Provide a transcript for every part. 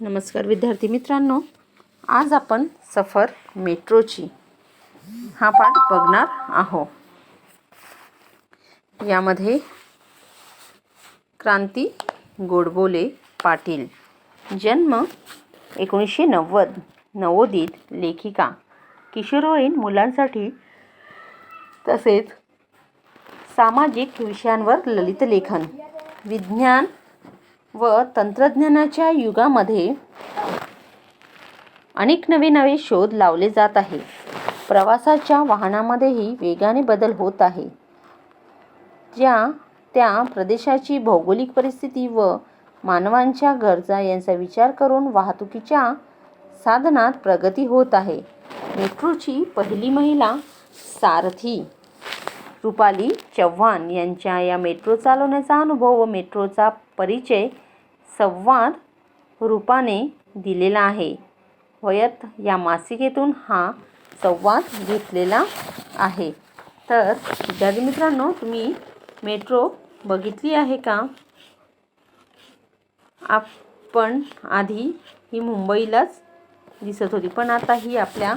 नमस्कार विद्यार्थी मित्रांनो आज आपण सफर मेट्रोची हा पाठ बघणार आहोत. यामध्ये क्रांती गोडबोले पाटील जन्म एकोणीसशे नव्वद नवोदित लेखिका किशोरवयीन मुलांसाठी तसेच सामाजिक विषयांवर ललित लेखन विज्ञान व तंत्रज्ञानाच्या युगामध्ये अनेक नवे नवे शोध लावले जात आहे. प्रवासाच्या वाहनामध्येही वेगाने बदल होत आहे. ज्या त्या प्रदेशाची भौगोलिक परिस्थिती व मानवांच्या गरजा यांचा विचार करून वाहतुकीच्या साधनात प्रगती होत आहे. मेट्रोची पहिली महिला सारथी रुपाली चव्हाण यांच्या या मेट्रो चालवण्याचा अनुभव व मेट्रोचा परिचय संवाद रूपाने दिलेला आहे. वयत या मासिकेतून हा संवाद घेतलेला आहे. तर विद्यार्थी मित्रांनो तुम्ही मेट्रो बघितली आहे का? आपण आधी ही मुंबईलाच दिसत होती पण आता ही आपल्या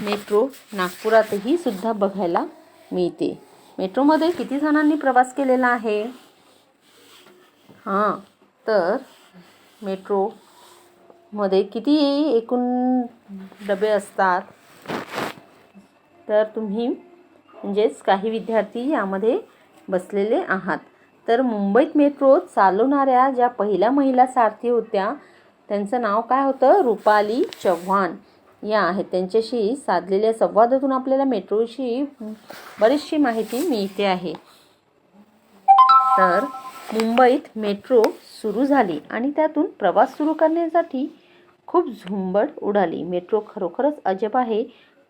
मेट्रो नागपुरातही सुद्धा बघायला मिळते. मेट्रोमध्ये किती जणांनी प्रवास केलेला आहे? हां. तर मेट्रोमध्ये किती एकूण डबे असतात तर तुम्ही म्हणजेच काही विद्यार्थी यामध्ये बसलेले आहात. तर मुंबईत मेट्रो चालवणाऱ्या ज्या पहिल्या महिला सारथी होत्या त्यांचं नाव काय होतं? रुपाली चव्हाण. या आहेत. त्यांच्याशी साधलेल्या संवादातून आपल्याला मेट्रोशी बरीचशी माहिती मिळते आहे. तर मुंबईत मेट्रो सुरू झाली आणि त्यातून प्रवास सुरू करण्यासाठी खूप झुंबड उडाली. मेट्रो खरोखरच अजब आहे.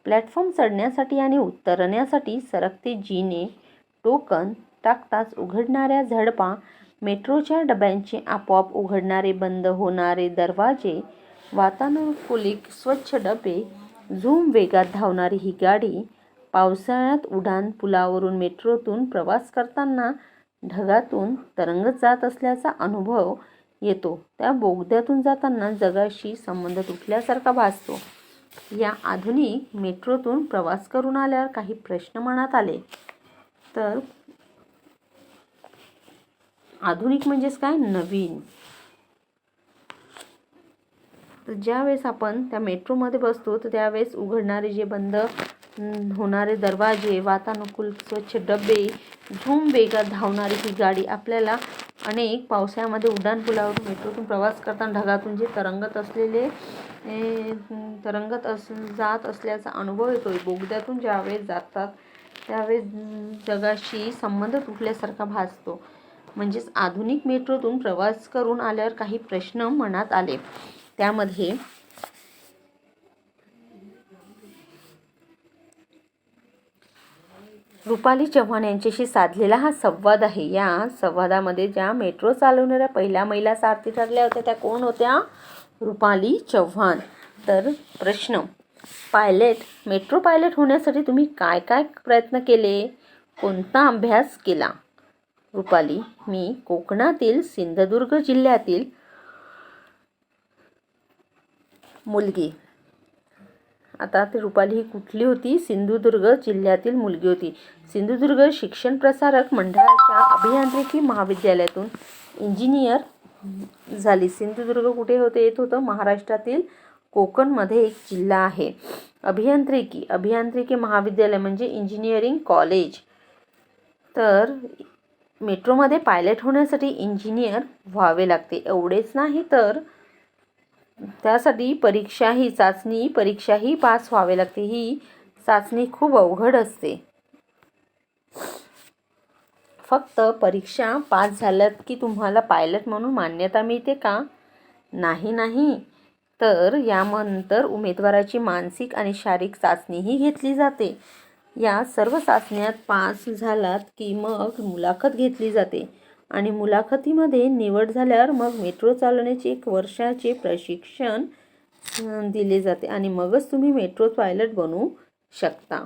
प्लॅटफॉर्म चढण्यासाठी आणि उतरण्यासाठी सरकते जिने टोकन टाकताच उघडणाऱ्या झडपा मेट्रोच्या डब्यांचे आपोआप उघडणारे बंद होणारे दरवाजे वातानुकूलित स्वच्छ डबे झूम वेगात धावणारी ही गाडी पावसाळ्यात उड्डाण पुलावरून मेट्रोतून प्रवास करताना ढगातून तरंगत जात असल्याचा अनुभव येतो. त्या बोगद्यातून जाताना जगाशी संबंध तुटल्यासारखा भासतो. या आधुनिक मेट्रोतून प्रवास करून आल्यावर काही प्रश्न मनात आले. तर आधुनिक म्हणजेच काय? नवीन. तर ज्यावेळेस आपण त्या मेट्रोमध्ये बसतो तर त्यावेळेस उघडणारे जे बंद होणारे दरवाजे वातानुकूल स्वच्छ डबे झूम वेगात धावणारी ही गाडी आपल्याला अनेक पावसाळ्यामध्ये उड्डाणपुलावरून मेट्रोतून प्रवास करताना ढगातून जे तरंगत असलेले तरंगत अस जात असल्याचा अनुभव येतो बोगद्यातून ज्यावेळेस जातात त्यावेळेस जगाशी संबंध तुटल्यासारखा भासतो. म्हणजेच आधुनिक मेट्रोतून प्रवास करून आल्यावर काही प्रश्न मनात आले. त्यामध्ये रुपाली चव्हाण यांच्याशी साधलेला हा संवाद आहे. या संवादामध्ये ज्या मेट्रो चालवणाऱ्या पहिल्या महिला सारथी ठरल्या होत्या त्या कोण होत्या? रुपाली चव्हाण. तर प्रश्न पायलट मेट्रो पायलट होण्यासाठी तुम्ही काय काय प्रयत्न केले? कोणता अभ्यास केला? रुपाली मी कोकणातील सिंधुदुर्ग जिल्ह्यातील मुलगी आता ती रुपाली ही कुठली होती? सिंधुदुर्ग जिल्ह्यातील मुलगी होती. सिंधुदुर्ग शिक्षण प्रसारक मंडळाच्या अभियांत्रिकी महाविद्यालयातून इंजिनियर झाली. सिंधुदुर्ग कुठे होते येत होतं महाराष्ट्रातील कोकणमध्ये एक जिल्हा आहे. अभियांत्रिकी अभियांत्रिकी महाविद्यालय म्हणजे इंजिनिअरिंग कॉलेज. तर मेट्रोमध्ये पायलट होण्यासाठी इंजिनियर व्हावे लागते. एवढेच नाही तर त्यासाठी परीक्षा ही चाचणी परीक्षाही पास व्हावे लागते. ही चाचणी खूप अवघड असते. फक्त परीक्षा पास झाल्यात की तुम्हाला पायलट म्हणून मान्यता मिळते का? नाही नाही. तर यानंतर उमेदवाराची मानसिक आणि शारीरिक चाचणीही घेतली जाते. या सर्व चाचण्यात पास झालात की मग मुलाखत घेतली जाते. आणि मुलाखतीमध्ये निवड झाल्यावर मग मेट्रो चालवण्याचे एक वर्षाचे प्रशिक्षण दिले जाते. आणि मगच तुम्ही मेट्रो पायलट बनवू शकता.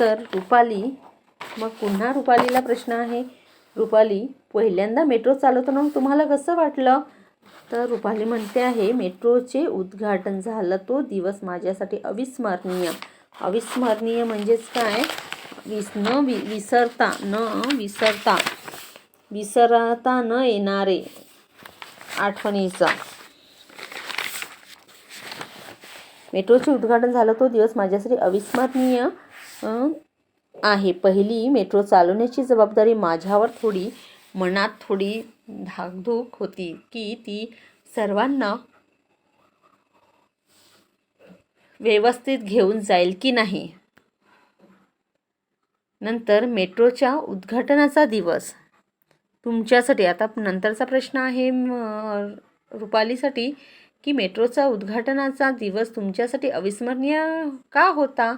तर रुपाली मग पुन्हा रुपालीला प्रश्न आहे. रुपाली पहिल्यांदा मेट्रो चालवताना तुम्हाला कसं वाटलं? तर रुपाली म्हणते आहे मेट्रोचे उद्घाटन झालं तो दिवस माझ्यासाठी अविस्मरणीय. अविस्मरणीय म्हणजेच काय? विस न वि विसरता न विसरता. विसरता न येणारे आठवणीचा. मेट्रोचे उद्घाटन झालं तो दिवस माझ्यासाठी अविस्मरणीय आहे. पहिली मेट्रो चालवण्याची जबाबदारी माझ्यावर थोडी मनात थोडी धाकधूक होती की ती सर्वांना व्यवस्थित घेऊन जाईल की नाही. नंतर मेट्रोच्या उद्घाटनाचा दिवस. तुमच्यासाठी आता नंतरचा प्रश्न आहे रुपालीसाठी की मेट्रोचा उद्घाटनाचा दिवस तुमच्यासाठी अविस्मरणीय का होता?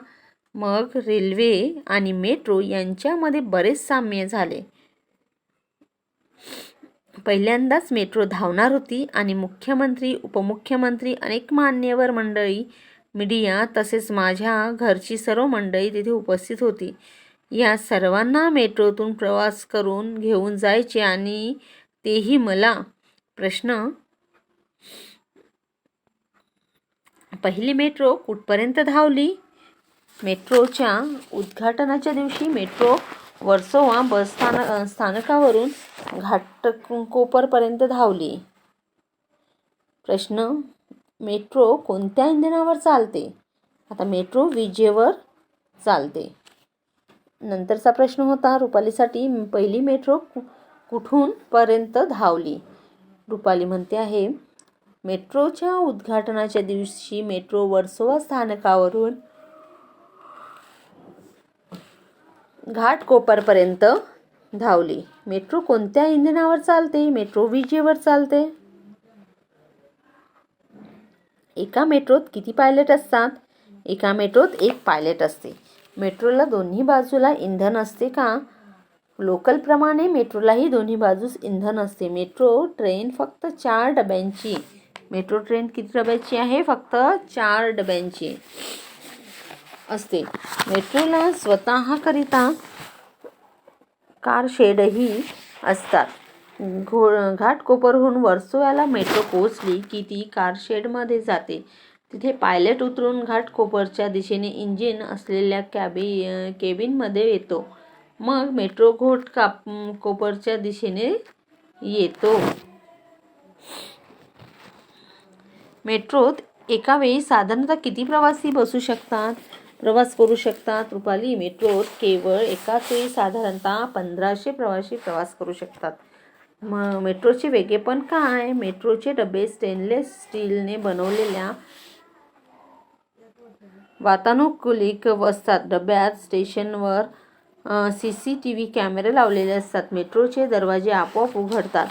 मग रेल्वे आणि मेट्रो यांच्यामध्ये बरेच साम्य झाले. पहिल्यांदाच मेट्रो धावणार होती आणि मुख्यमंत्री उपमुख्यमंत्री अनेक मान्यवर मंडळी मीडिया तसेच माझ्या घरची सर्व मंडळी तिथे उपस्थित होती. या सर्वांना मेट्रोतून प्रवास करून घेऊन जायचे आणि तेही मला. प्रश्न पहिली मेट्रो कुठपर्यंत धावली? मेट्रोच्या उद्घाटनाच्या दिवशी मेट्रो वर्सोवा बस स्थानक स्थानकावरून घाटकोपरपर्यंत धावली. प्रश्न मेट्रो कोणत्या इंधनावर चालते? आता मेट्रो विजेवर चालते. नंतरचा प्रश्न होता रुपालीसाठी पहिली मेट्रो कु- कुठून पर्यंत धावली? रुपाली म्हणते आहे मेट्रोच्या उद्घाटनाच्या दिवशी मेट्रो वर्सोवा स्थानकावरून घाटकोपरपर्यंत धावली. मेट्रो कोणत्या इंधनावर चालते? मेट्रो विजेवर चालते? एका मेट्रोत किती पायलट असतात? एका मेट्रोत एक पायलट असते. मेट्रोला दोन्ही बाजूला इंधन असते का? लोकलप्रमाणे मेट्रोलाही दोन्ही बाजूस इंधन असते. मेट्रो ट्रेन फक्त चार डब्यांची. मेट्रो ट्रेन किती डब्याची आहे? फक्त चार डब्यांची असते. मेट्रोला स्वतःकरिता कार शेडही असतात. घो घाटकोपरहून वर्सोव्याला मेट्रो पोहोचली की ती कार शेडमध्ये जाते. तिथे पायलट उतरून घाटकोपरच्या दिशेने इंजिन असलेल्या कॅबी केबिनमध्ये येतो. मग मेट्रो घोट काप कोपरच्या दिशेने येतो. मेट्रोत एका वेळी साधारणतः किती प्रवासी बसू शकतात? प्रवास करू शकतात? रुपाली मेट्रोत केवळ एकाच वेळी साधारणतः पंधराशे प्रवासी प्रवास करू शकतात. मग मेट्रोचे वेगळेपण काय? मेट्रोचे डबे स्टेनलेस स्टीलने बनवलेल्या वातानुकूलित असतात. डब्यात स्टेशनवर सी सी टी व्ही कॅमेरे लावलेले असतात. मेट्रोचे दरवाजे आपोआप उघडतात.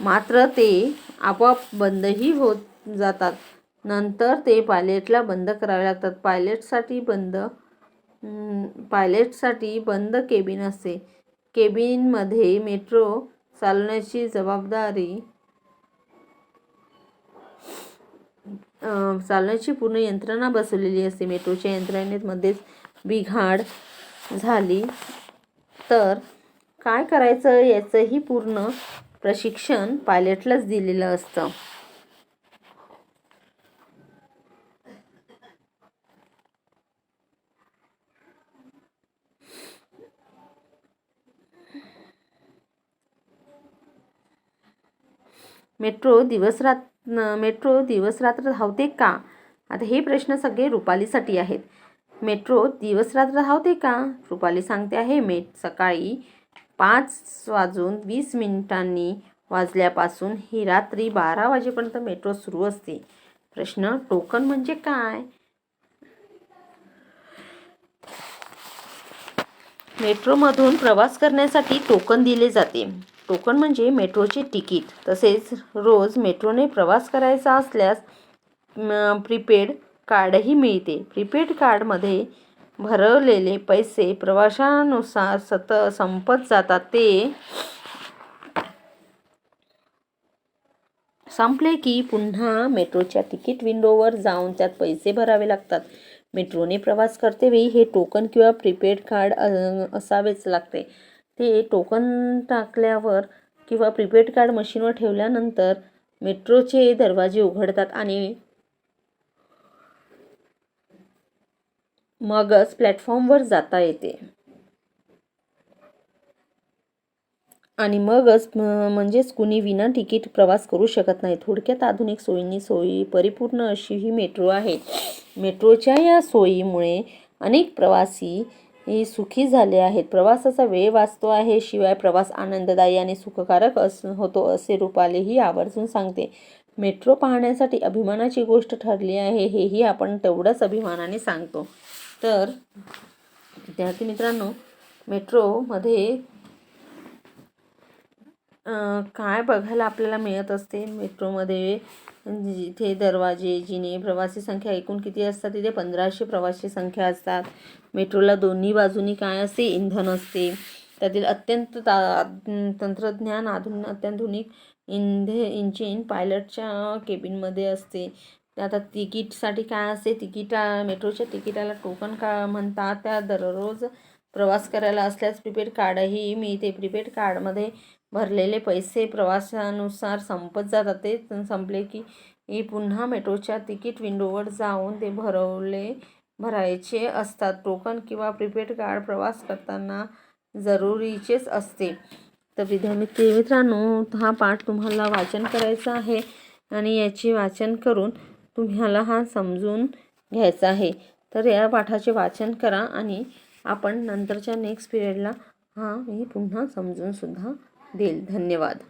मात्र ते आपोआप बंदही होत जातात. नंतर ते पायलेटला बंद करावे लागतात. पायलेटसाठी बंद पायलेटसाठी बंद केबिन असते. केबिनमध्ये मेट्रो चालवण्याची जबाबदारी चालण्याची पूर्ण यंत्रणा बसवलेली असते. मेट्रोच्या यंत्रणेमध्येच बिघाड झाली. तर काय करायचं याचंही पूर्ण प्रशिक्षण पायलटलाच दिलेलं असतं. मेट्रो दिवसरात न- मेट्रो दिवसरात्र धावते का? आता हे प्रश्न सगळे रुपालीसाठी आहेत. मेट्रो दिवसरात्र धावते का? रुपाली सांगते आहे मे सकाळी पाच वाजून वीस मिनिटांनी वाजल्यापासून ही रात्री बारा वाजेपर्यंत मेट्रो सुरू असते. प्रश्न टोकन म्हणजे काय? मेट्रोमधून प्रवास करण्यासाठी टोकन दिले जाते. टोकन म्हणजे मेट्रोचे तिकीट. तसेच रोज मेट्रोने प्रवास करायचा असल्यास प्रीपेड कार्डही मिळते. प्रीपेड कार्डमध्ये भरवलेले पैसे प्रवाशानुसार सत संपत जातात. ते संपले की पुन्हा मेट्रोच्या तिकीट विंडोवर जाऊन त्यात पैसे भरावे लागतात. मेट्रोने प्रवास करतेवेळी हे टोकन किंवा प्रीपेड कार्ड असावेच लागते. ते टोकन टाकल्यावर किंवा प्रीपेड कार्ड मशीनवर ठेवल्यानंतर मेट्रोचे दरवाजे उघडतात आणि मगच प्लॅटफॉर्मवर जाता येते. आणि मगच म्हणजेच कुणी विना तिकीट प्रवास करू शकत नाही. थोडक्यात आधुनिक सोयींनी सोयी परिपूर्ण अशी ही मेट्रो आहे. मेट्रोच्या या सोयीमुळे अनेक प्रवासी हे सुखी झाले आहेत. प्रवासाचा वेळ वाचतो आहे शिवाय प्रवास आनंददायी आणि सुखकारक अस होतो असे रुपालेही आवर्जून सांगते. मेट्रो पाहण्यासाठी अभिमानाची गोष्ट ठरली आहे हेही आपण तेवढ्याच अभिमानाने सांगतो. तर विद्यार्थी मित्रांनो मेट्रोमध्ये काय बघायला आपल्याला मिळत असते? मेट्रोमध्ये जिथे दरवाजे जिने प्रवासी संख्या एकूण किती असतात? तिथे पंधराशे प्रवासी संख्या असतात. मेट्रोला दोन्ही बाजूनी काय असते? इंधन असते. त्यातील अत्यंत ता तंत्रज्ञान आधुन अत्याधुनिक इंधे इंजिन पायलटच्या केबिनमध्ये असते. आता तिकीटसाठी काय असते? तिकिटा मेट्रोच्या तिकिटाला टोकन का म्हणतात? त्या दररोज प्रवास करायला असल्यास प्रिपेड कार्डही मिळते. प्रिपेड कार्डमध्ये भरलेले पैसे प्रवासानुसार संपत जातात. ते संपले की पुन्हा मेट्रोच्या तिकीट विंडोवर जाऊन ते भरवले भरायचे असतात. टोकन किंवा प्रीपेड कार्ड प्रवास करताना जरुरीचेच असते. तर विद्यामित्र मित्रांनो हा पाठ तुम्हाला वाचन करायचा आहे आणि याचे वाचन करून तुम्हाला हा समजून घ्यायचा आहे. तर या पाठाचे वाचन करा आणि आपण नंतरच्या नेक्स्ट पिरियडला हा मी पुन्हा समजूनसुद्धा देईल. धन्यवाद.